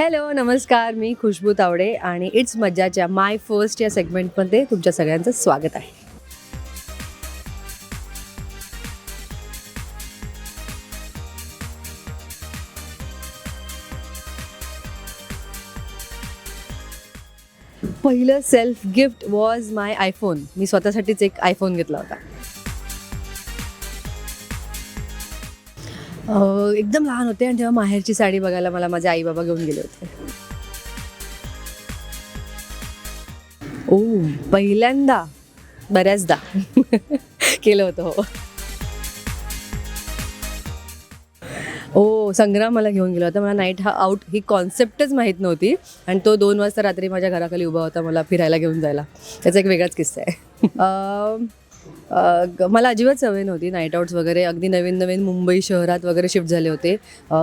Hello नमस्कार मी खुशबू तावडे आणि it's मज्जाच्या my first या सेगमेंटमध्ये तुमच्या सगळ्यांचं स्वागत आहे. पहिलं self gift was my iPhone मी स्वतःसाठीच एक आयफोन घेतला होता. एकदम लहान होते आणि तेव्हा माहेरची साडी बघायला मला माझे आई बाबा घेऊन गेले होते. ओ पहिल्यांदा. बऱ्याचदा. केलं होतं हो. ओ संग्राम मला घेऊन गेला होता. मला नाईट हा आउट ही कॉन्सेप्टच माहीत नव्हती. आणि तो दोन वाजता रात्री माझ्या घराखाली उभा होता मला फिरायला घेऊन जायला. त्याचा एक वेगळाच किस्सा आहे. मला अजिबात सवय नव्हती नाईट आउट्स वगैरे. अगदी नवीन नवीन मुंबई शहरात वगैरे शिफ्ट झाले होते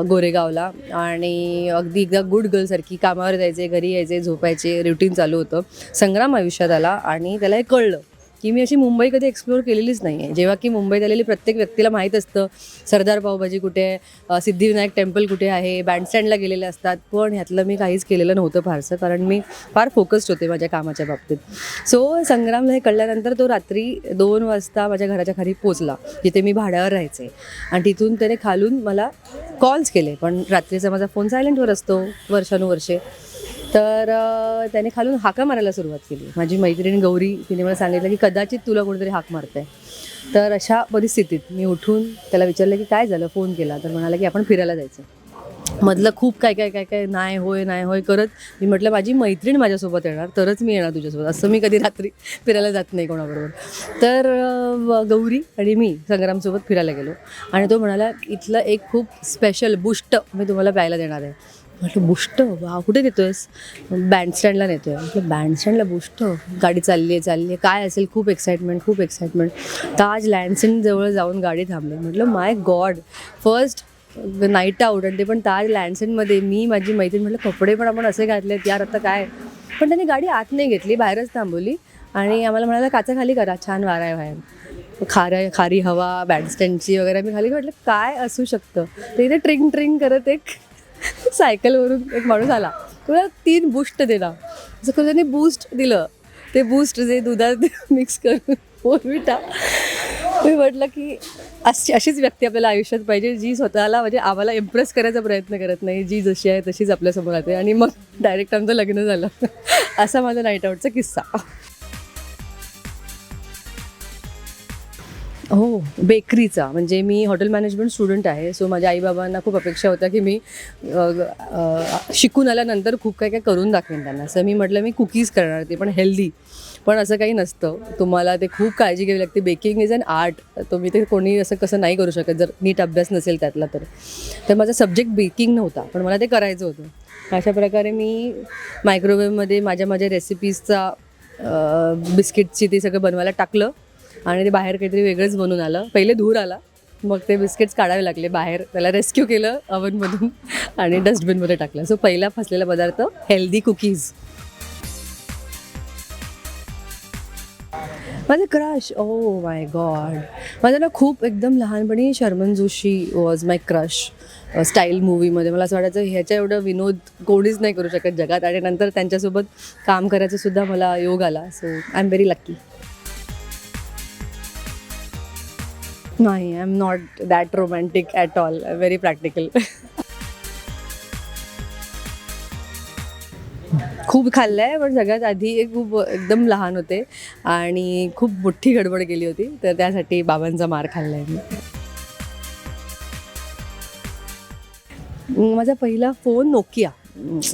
गोरेगावला. आणि अगदी एकदा गुड गर्लसारखी कामावर जायचे घरी यायचे झोपायचे रुटीन चालू होतं. संग्राम आयुष्यात आला आणि त्याला हे कळलं. की मी अशी मुंबई कधी एक्सप्लोअर केलेलीच नाही आहे जेव्हा की मुंबईत आलेली प्रत्येक व्यक्तीला माहीत असतं सरदार पावभाजी कुठे आहे सिद्धिविनायक टेम्पल कुठे आहे बँडस्टँडला गेलेले असतात. पण ह्यातलं मी काहीच केलेलं नव्हतं फारसं कारण मी फार फोकस्ड होते माझ्या कामाच्या बाबतीत. सो संग्रामला हे कळल्यानंतर तो रात्री दोन वाजता माझ्या घराच्या खाली पोचला. जिथे मी भाड्यावर राहायचे. आणि तिथून त्याने खालून मला कॉल्स केले. पण रात्रीचा माझा फोन सायलेंटवर असतो वर्षानुवर्षे. तर त्याने खालून हाका मारायला सुरुवात केली. माझी मैत्रीण गौरी तिने मला सांगितलं की कदाचित तुला कोणीतरी हाक मारतंय. तर अशा परिस्थितीत मी उठून त्याला विचारलं की काय झालं? फोन केला. तर म्हणाला की आपण फिरायला जायचं. मधलं खूप काय काय काय काय नाही होय नाही होय करत. मी म्हटलं माझी मैत्रीण माझ्यासोबत येणार तरच मी येणार तुझ्यासोबत. असं मी कधी रात्री फिरायला जात नाही कोणाबरोबर. तर गौरी आणि मी संग्रामसोबत फिरायला गेलो. आणि तो म्हणाला इथलं एक खूप स्पेशल बुष्ट मी तुम्हाला प्यायला देणार आहे. म्हटलं बुष्ट वा कुठे नेतोयस? बँडस्टँडला नेतोय. म्हटलं बँडस्टँडला बुष्ट? गाडी चालली आहे चालली आहे काय असेल? खूप एक्साइटमेंट खूप एक्साइटमेंट ताज लँडसेनजवळ जाऊन गाडी थांबली. म्हटलं my God first night out आणि ते पण ताज लँडसेनमध्ये. मी माझी मैत्रीण म्हटलं कपडे पण आपण असे घातलेत यार आता काय? पण त्यांनी गाडी आत नाही घेतली बाहेरच थांबवली. आणि आम्हाला म्हणाला काचा खाली करा छान वारा आहे बाहेर. खारा खारी हवा बँडस्टँडची वगैरे. मी खाली म्हटलं काय असू शकतं? ते इथे ट्रिंग ट्रिंग करत एक सायकलवरून एक माणूस आला. तुला तीन बूस्ट दिला असं करून त्यांनी बूस्ट दिलं ते बूस्ट जे दुधात मिक्स करून बोलविटा मी म्हटलं की अशी अशीच व्यक्ती आपल्याला आयुष्यात पाहिजे जी स्वतःला म्हणजे आम्हाला इम्प्रेस करायचा प्रयत्न करत नाही. जी जशी आहे तशीच आपल्यासमोर राहते. आणि मग डायरेक्ट आमचं लग्न झालं. असा माझा नाईट आऊटचा किस्सा. हो बेकरीचा म्हणजे मी हॉटेल मॅनेजमेंट स्टुडंट आहे. सो माझ्या आईबाबांना खूप अपेक्षा होत्या की मी अ, अ, शिकून आल्यानंतर खूप काही काय करून दाखवेन त्यांना. असं मी म्हटलं मी कुकीज करणार ते पण हेल्दी पण असं काही नसतं. तुम्हाला ते खूप काळजी घ्यावी लागते. बेकिंग इज अन आर्ट तुम्ही ते कोणी असं कसं नाही करू शकत. जर नीट अभ्यास नसेल त्यातला तर. तर माझा सब्जेक्ट बेकिंग नव्हता पण मला ते करायचं होतं. अशा प्रकारे मी मायक्रोवेवमध्ये माझ्या माझ्या रेसिपीजचा बिस्किटची ते सगळं बनवायला टाकलं. आणि ते बाहेर काहीतरी वेगळंच बनून आलं. पहिले धूर आला. मग ते बिस्किट्स काढावे लागले बाहेर. त्याला रेस्क्यू केलं अवनमधून आणि डस्टबिनमध्ये टाकलं. सो पहिला फसलेला पदार्थ हेल्दी कुकीज माझं क्रश ओ माय गॉड माझं ना खूप एकदम लहानपणी Sharman Joshi was my crush Style मूवीमध्ये मला असं वाटायचं ह्याच्या एवढं विनोद कोणीच नाही करू शकत जगात. आणि नंतर त्यांच्यासोबत काम करायचं सुद्धा मला योग आला. So I am very lucky नाही I am not that romantic at all very practical खूप खाल्लं आहे पण सगळ्यात आधी एक खूप एकदम लहान होते आणि खूप मोठी गडबड केली होती तर त्यासाठी बाबांचा मार खाल्ला आहे मी. माझा पहिला फोन नोकिया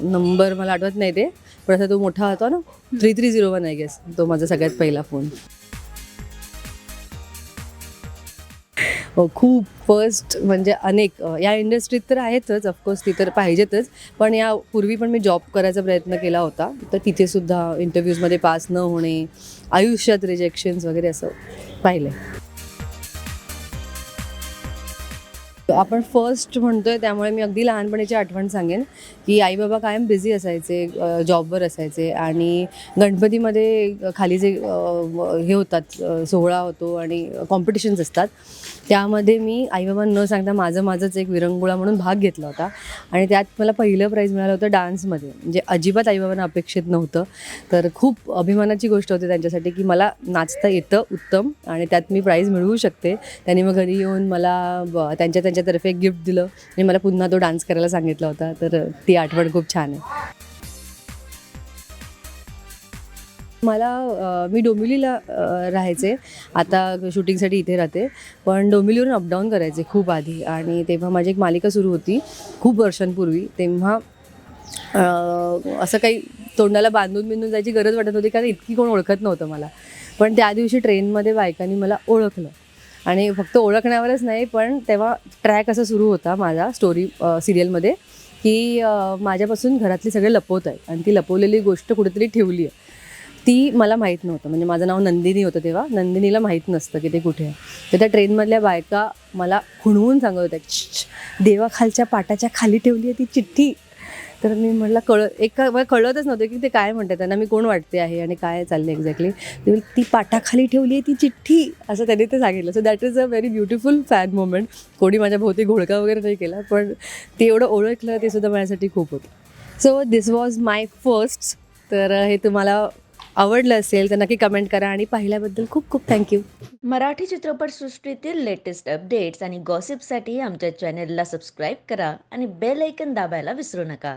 नंबर मला आठवत नाही ते पण असा तो मोठा होता ना three three zero one I guess तो माझा सगळ्यात पहिला फोन. खूप फर्स्ट म्हणजे अनेक या इंडस्ट्रीत तर आहेतच ऑफकोर्स ती तर पाहिजेतच. पण या पूर्वी पण मी जॉब करायचा प्रयत्न केला होता. तर तिथे सुद्धा इंटरव्ह्यूजमध्ये पास न होणे आयुष्यात रिजेक्शन्स वगैरे असं पाहिलं आपण फर्स्ट म्हणतोय त्यामुळे मी अगदी लहानपणीची आठवण सांगेन की आई बाबा कायम बिझी असायचे जॉबवर असायचे आणि गणपतीमध्ये खाली जे हे होतात सोहळा होतो आणि कॉम्पिटिशन्स असतात. त्यामध्ये मी आईबाबा न सांगता माझं माझंच एक विरंगुळा म्हणून भाग घेतला होता आणि त्यात मला पहिलं प्राईज मिळालं होतं डान्समध्ये म्हणजे अजिबात आईबाबांना अपेक्षित नव्हतं. तर खूप अभिमानाची गोष्ट होती त्यांच्यासाठी की मला नाचता येतं उत्तम आणि त्यात मी प्राईज मिळवू शकते. त्यांनी मग घरी येऊन मला ब- त्यांच्या त्यांच्यातर्फे एक गिफ्ट दिलं. आणि मला पुन्हा तो डान्स करायला सांगितला होता. तर ती आठवण खूप छान आहे. मला मी डोंबिवलीला राहायचे. आता शूटिंगसाठी इथे राहते. पण डोंबिवलीवरून अपडाऊन करायचे खूप आधी. आणि तेव्हा माझी एक मालिका सुरू होती. खूप वर्षांपूर्वी. तेव्हा असं काही तोंडाला बांधून बिंदून जायची गरज वाटत होती कारण इतकी कोण ओळखत नव्हतं मला. पण त्या दिवशी ट्रेनमध्ये बायकांनी मला ओळखलं. आणि फक्त ओळखण्यावरच नाही पण तेव्हा ट्रॅक असा सुरू होता माझा स्टोरी सिरियलमध्ये की माझ्यापासून घरातली सगळे लपवत आहेत आणि ती लपवलेली गोष्ट कुठेतरी ठेवली आहे. ती मला माहीत नव्हतं. म्हणजे माझं नाव नंदिनी होतं तेव्हा. नंदिनीला माहीत नसतं की ते कुठे आहे. तर त्या ट्रेनमधल्या बायका मला खुणवून सांगत होत्या देवाखालच्या पाटाच्या खाली ठेवली आहे ती चिठ्ठी. तर मी म्हटलं कळ एक मला कळतच नव्हतं की ते काय म्हणतात. त्यांना मी कोण वाटते आहे आणि काय चाललं एक्झॅक्टली ते ती पाटाखाली ठेवली आहे ती चिठ्ठी. असं त्यांनी ते सांगितलं. So that is a very beautiful fan moment कोणी माझ्या भोवती घोळका वगैरे नाही केला पण ते एवढं ओळखलं ते सुद्धा माझ्यासाठी खूप होतं. So this was my first तर हे तुम्हाला आवडलं असेल तर नक्की कमेंट करा आणि पाहिल्याबद्दल खूप खूप थँक्यू मराठी चित्रपटसृष्टीतील लेटेस्ट अपडेट्स आणि गॉसिपसाठी आमच्या चॅनेलला सबस्क्राईब करा आणि बेल ऐकन दाबायला विसरू नका.